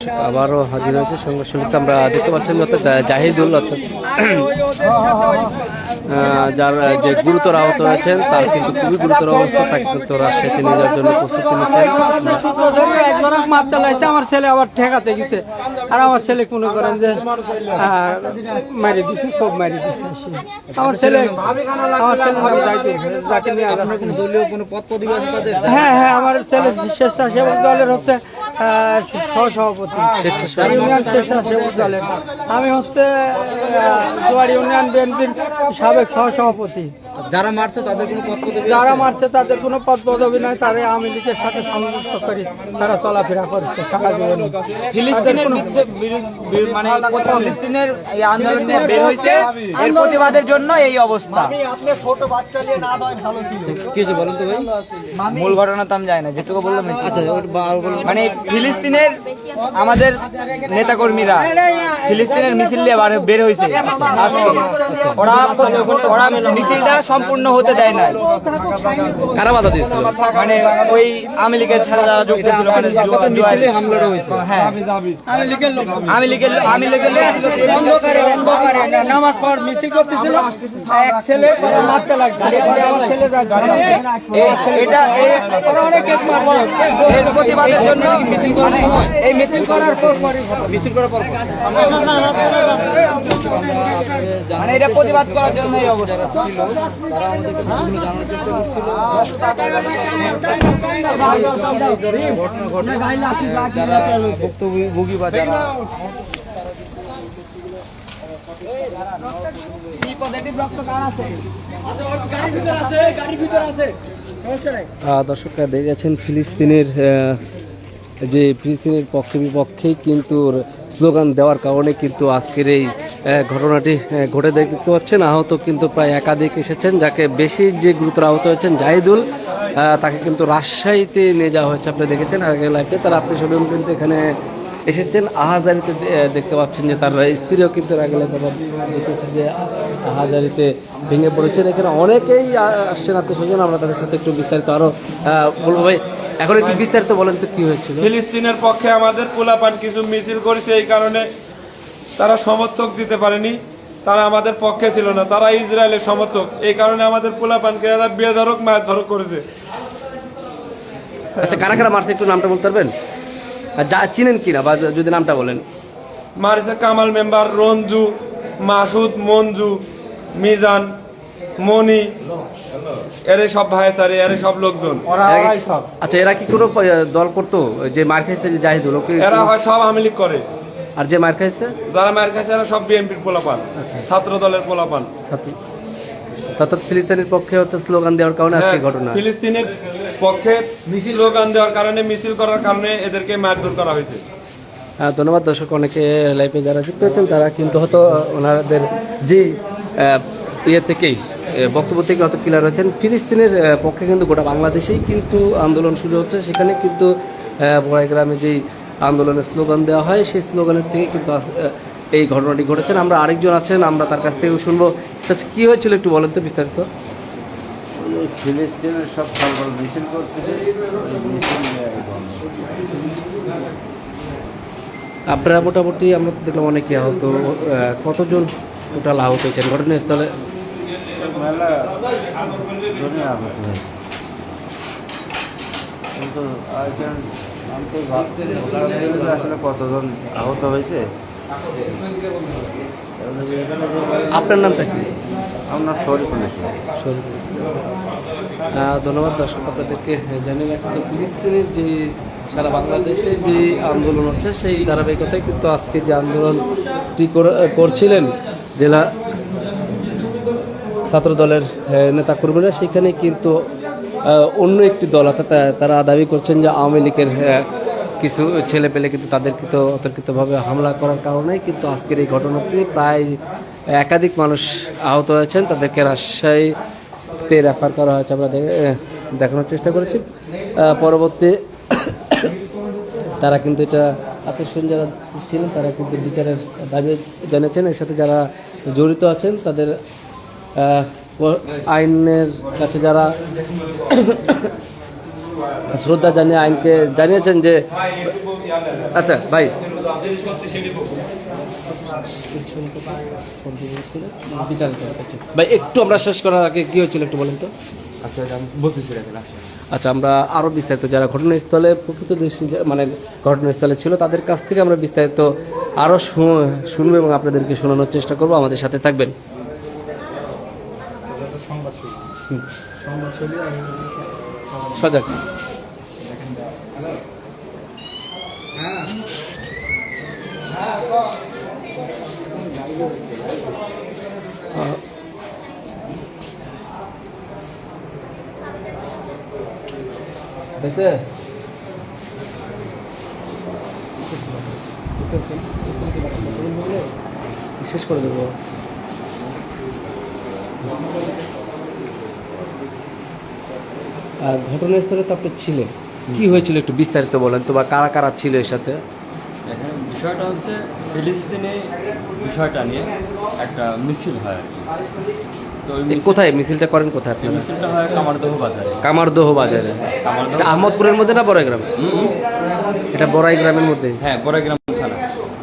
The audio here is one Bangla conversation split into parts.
আবারও হাজির হয়েছে। সঙ্গে সঙ্গে আমরা দেখতে পাচ্ছেন অর্থাৎ জাহিদুল, অর্থাৎ যার যে গুরুতর আহত হয়েছেন, তার কিন্তু খুবই গুরুতর অবস্থা, তাকে কিন্তু রাজশাহীতে নিয়ে যাওয়ার জন্য প্রস্তুতি নিচ্ছেন। আমার ছেলে আবার ঠেকাতে গেছে আর আমার ছেলে কোনো করেন যে মারি দিছে খুব মারি দিছে আমার ছেলে আমার ছেলে যাকে নিয়ে দলীয় কোনো পদ পদবি হ্যাঁ হ্যাঁ আমার ছেলে স্বেচ্ছাসেবক দলের হচ্ছে সহসভাপতি। ইউনিয়ন আমি হচ্ছে জোয়ার ইউনিয়ন বিএনপির সাবেক সহসভাপতি। যারা মারছে তাদের কোনো পদ পদবি যারা মারছে তাদের কোনো পদ পদবি নাই তারা আওয়ামী লীগের সাথে সংযুক্ত করে তারা চলাফেরা করছে সারা জীবন ফিলিস্তিনের মানে ফিলিস্তিনের এই আন্দোলন নিয়ে বের হয়েছে এর প্রতিবাদের জন্য এই অবস্থা কিছু বলেন তো ভাই মূল ঘটনা তো আমি জানি না যেটুকু বললাম আচ্ছা মানে ফিলিস্তিনের আমাদের নেতাকর্মীরা ফিলিস্তিনের মিছিল নিয়ে বের হয়েছে ওরা ওরা মিছিলটা সম্পূর্ণ হতে দেয় না কারা বাধা দিয়েছিল? মানে ওই আওয়ামী লীগের ছাড়া যারা যোগ এটা করছিল, মানে হামলাটা হয়েছে হ্যাঁ। আমি লিখের লোক। আওয়ামী লীগের আওয়ামী লীগের লোক অন্ধকারে অন্ধকারে নামাজ পড় মিছিল করতেছিল। এক ছেলে পরে মারতে লাগছে পরে আমার ছেলে যাচ্ছে। এটা ওরা অনেক কেস মারছে। এর প্রতিবাদের জন্য মিছিল করার সময় এই মিছিল করার পর পরই। মিছিল করার পর মানে এটা প্রতিবাদ করার জন্য এই অবস্থা। ভুক্তভোগী বা যারা দর্শকরা দেখেছেন ফিলিস্তিনের যে ফিলিস্তিনের পক্ষে বিপক্ষেই কিন্তু স্লোগান দেওয়ার কারণে কিন্তু আজকের এই ঘটনাটি ঘটে দেখতে পাচ্ছেন। আহত কিন্তু প্রায় একাধিক এসেছেন যাকে বেশি যে গুরুতর আহত হয়েছেন জাহিদুল তাকে কিন্তু রাজশাহীতে নিয়ে যাওয়া হয়েছে আপনি দেখেছেন আগে লাইফে তার আত্মীয় স্বজন কিন্তু এখানে এসেছেন। আহাজারিতে দেখতে পাচ্ছেন যে তার স্ত্রীও কিন্তু যে আহাজারিতে ভেঙে পড়েছেন। এখানে অনেকেই আসছেন আত্মীয় স্বজন আমরা তাদের সাথে একটু বিস্তারিত আরও আহ, বলব। ভাই এখন একটু বিস্তারিত বলেন তো কি হয়েছিল? ফিলিস্তিনের পক্ষে আমাদের পোলাপান কিছু মিছিল করেছে এই কারণে তারা সমর্থক দিতে পারেনি তারা আমাদের পক্ষে ছিল না তারা ইসরায়েলের সমর্থক। এই কারণে আমাদের পোলাপানকে এরা বেধরক মায়ের ধরক করেছে। আচ্ছা কারা কারা মারছে একটু নামটা বলতে পারবেন? আর যা চিনেন কিনা বা যদি নামটা বলেন। মারিছে কামাল মেম্বার রঞ্জু মাসুদ মঞ্জু মিজান মনি এর সব ভাইসারে এর সব লোকজন। আচ্ছা এরা কি কোনো দল করতো? যে মার খাইছে যে জাহিদুল এরা হয় সব আমিলিক করে। আর যে মার খাইছে? যারা মার এরা সব বিএনপির পোলাপান। ছাত্র দলের পোলাপান। অর্থাৎ ফিলিস্তিনের পক্ষে হচ্ছে স্লোগান দেওয়ার কারণে আজকে হ্যাঁ, ঘটনা। ফিলিস্তিনের পক্ষে মিছিল স্লোগান দেওয়ার কারণে মিছিল করার কারণে এদেরকে মারধর করা হয়েছে। হ্যাঁ, ধন্যবাদ দর্শক অনেকে লাইফে যারা যুক্ত হয়েছেন তারা কিন্তু হয়তো ওনাদের যে ইয়ে থেকেই বক্তব্য থেকে হয়তো ক্লিয়ার হচ্ছেন ফিলিস্তিনের পক্ষে কিন্তু গোটা বাংলাদেশেই কিন্তু আন্দোলন শুরু হচ্ছে। সেখানে কিন্তু বড়াই গ্রামে যেই আন্দোলনের স্লোগান দেওয়া হয়। সেই স্লোগানের থেকে কিন্তু এই ঘটনাটি ঘটেছেন আমরা আরেকজন আছেন আমরা তার কাছ থেকে শুনব। আচ্ছা কী হয়েছিল একটু বলেন তো বিস্তারিত। ফিলিস্তিনের সব সরকার মিছিল করতেছে। আপনারা মোটামুটি আমরা দেখলাম অনেকে আহত কতজন টোটাল আহত হয়েছেন? ঘটনাস্থলে আহত হয়েছে। আসলে কতজন আহত হয়েছে আপনার নামটা কি আপনার শরীফুল ইসলাম শরীফুল ইসলাম। ধন্যবাদ দর্শক আপনাদেরকে জানিয়ে রাখি যে ফিলিস্তিনের যে সারা বাংলাদেশে যে আন্দোলন হচ্ছে সেই ধারাবাহিকতায় কিন্তু আজকে যে আন্দোলনটি করে- করছিলেন জেলা ছাত্র দলের নেতা কর্মীরা সেখানে কিন্তু অন্য একটি দল, অর্থাৎ তারা দাবি করছেন যে আওয়ামী লীগের কিছু ছেলে পেলে কিন্তু তাদের কিন্তু অতর্কিতভাবে হামলা করার কারণে কিন্তু আজকের এই ঘটনাটি প্রায় একাধিক মানুষ আহত হয়েছেন। তাদেরকে রাজশাহীতে রেফার করা হয়েছে। আমরা দেখানোর চেষ্টা করেছি। পরবর্তী তারা কিন্তু এটা আকর্ষণ যারা ছিলেন, তারা কিন্তু বিচারের দাবি জানিয়েছেন। এর সাথে যারা জড়িত আছেন, তাদের আইনের কাছে যারা শ্রদ্ধা জানিয়ে আইনকে জানিয়েছেন যে আচ্ছা ভাই। ভাই একটু আমরা শেষ করার আগে কি হয়েছিল একটু বলেন তো। আচ্ছা বলতেছি আচ্ছা আমরা আরও বিস্তারিত যারা ঘটনাস্থলে প্রকৃত মানে ঘটনাস্থলে ছিল তাদের কাছ থেকে আমরা বিস্তারিত আরও শুনব এবং আপনাদেরকে শোনানোর চেষ্টা করব। আমাদের সাথে থাকবেন। সজাগ। শেষ করে দেবো। ঘটনাস্থলে তো আপনি ছিলেন। কি হয়েছিল একটু বিস্তারিত বলেন তো বা কারা কারা ছিল এর সাথে? এখানে বিষয়টা হচ্ছে ফিলিস্তিনে বিষয়টা নিয়ে একটা মিছিল হয় তো কোথায়? মিছিলটা করেন কোথায় এই আপনারা? মিছিলটা হয় কামারদহ বাজারে। কামারদহ বাজারে। এটা আহমদপুরের মধ্যে না বড়াই গ্রাম এটা বড়াই গ্রামের মধ্যে। হ্যাঁ বড়াইগ্রাম থানা।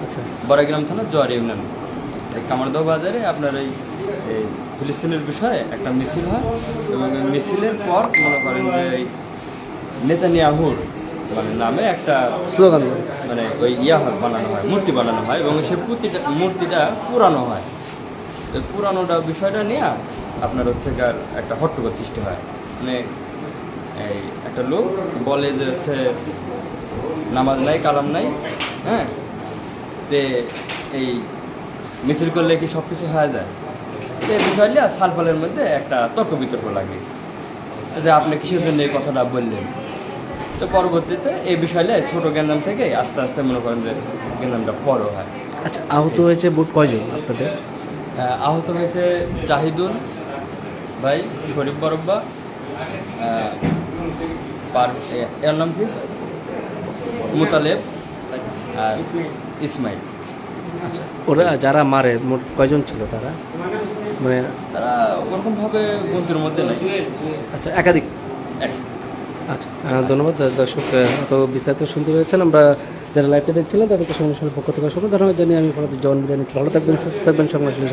আচ্ছা। বড়াইগ্রাম থানা জোয়ার ইউনিয়ন। কামারদহ বাজারে আপনার এই এই ফিলিস্তিনের বিষয়ে একটা মিছিল হয় এবং এই মিছিলের পর মনে করেন যে এই নেতানিয়াহুর মানে নামে একটা স্লোগান মানে ওই ইয়া হয় বানানো হয় মূর্তি বানানো হয় এবং সে মূর্তিটা মূর্তিটা পুরানো হয়। তো পুরানোটা বিষয়টা নিয়ে আপনার হচ্ছে কার একটা হট্টগোল সৃষ্টি হয়। মানে এই একটা লোক বলে যে হচ্ছে নামাজ নাই কালাম নাই হ্যাঁ? তে এই মিছিল করলে কি সব কিছু হয়ে যায়? এই বিষয় নিয়ে সালফালের মধ্যে একটা তর্ক বিতর্ক লাগে যে আপনি কিসের জন্য এই কথাটা বললেন? তো পরবর্তীতে এই বিষয় নিয়ে ছোট গ্যাঞ্জাম থেকে আস্তে আস্তে মনে করেন যে গ্যাঞ্জামটা বড় হয়। আচ্ছা আহত হয়েছে বুট কয়জন আপনাদের? আহত হয়েছে জাহিদুল ভাই শরীফ বরব্বা পার এর নাম কি? মুতালেব আর ইসমাইল। আচ্ছা ওরা যারা মারে মোট কয়জন ছিল তারা? মানে তারা ওরকমভাবে গন্তির মধ্যে নাই। আচ্ছা একাধিক? আচ্ছা ধন্যবাদ দর্শক এত বিস্তারিত শুনতে পেরেছেন। আমরা যারা লাইভে দেখছিলেন তাদেরকে সঙ্গে সঙ্গে পক্ষ থেকে সকল ধন্যবাদ জানিয়ে আমি আপনাদের জন বিরিয়ানি ভালো থাকবেন সুস্থ থাকবেন সঙ্গে সাথে